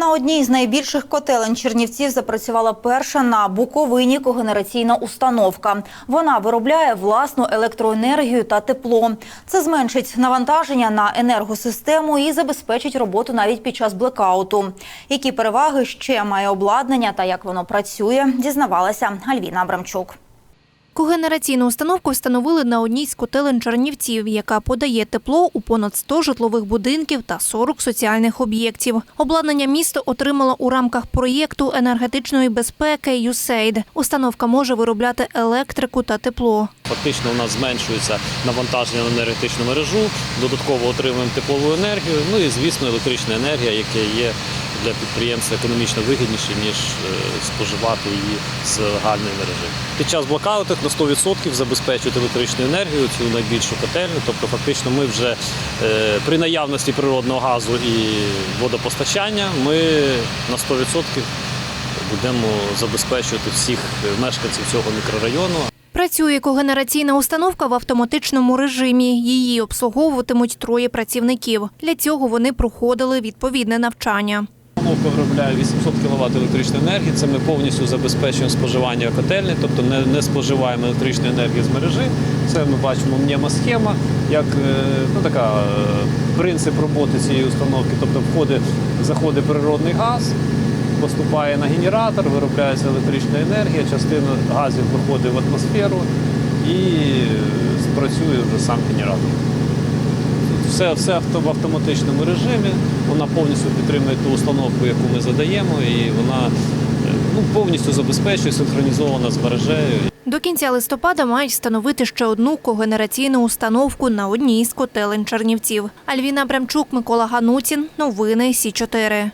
На одній з найбільших котелень Чернівців запрацювала перша на Буковині когенераційна установка. Вона виробляє власну електроенергію та тепло. Це зменшить навантаження на енергосистему і забезпечить роботу навіть під час блекауту. Які переваги ще має обладнання та як воно працює, дізнавалася Альвіна Абрамчук. Когенераційну установку встановили на одній з котелень Чернівців, яка подає тепло у понад 100 житлових будинків та 40 соціальних об'єктів. Обладнання місто отримало у рамках проєкту енергетичної безпеки «ЮСЕЙД». Установка може виробляти електрику та тепло. Фактично у нас зменшується навантаження на енергетичну мережу, додатково отримуємо теплову енергію, ну і звісно електрична енергія, яка є для підприємства економічно вигідніше, ніж е, споживати її з загальної мережі. Під час блокаутів на 100% забезпечують електричну енергію цю найбільшу котельню. Тобто, фактично, ми вже е, при наявності природного газу і водопостачання ми на 100% будемо забезпечувати всіх мешканців цього мікрорайону. Працює когенераційна установка в автоматичному режимі. Її обслуговуватимуть троє працівників. Для цього вони проходили відповідне навчання. Виробляє 800 кВт електричної енергії. Це ми повністю забезпечуємо споживання котельні, тобто не, не споживаємо електричну енергію з мережі. Це ми бачимо мнемосхема, як е, ну, така, е, принцип роботи цієї установки. Тобто входить, заходить природний газ, поступає на генератор, виробляється електрична енергія, частина газів виходить в атмосферу і е, спрацює вже сам генератор. Все, все в автоматичному режимі. Вона повністю підтримує ту установку, яку ми задаємо, і вона е, ну, повністю забезпечує синхронізована з мережею. До кінця листопада мають встановити ще одну когенераційну установку на одній з котелень Чернівців. Альвіна Бремчук, Микола Ганутін. Новини Сі 4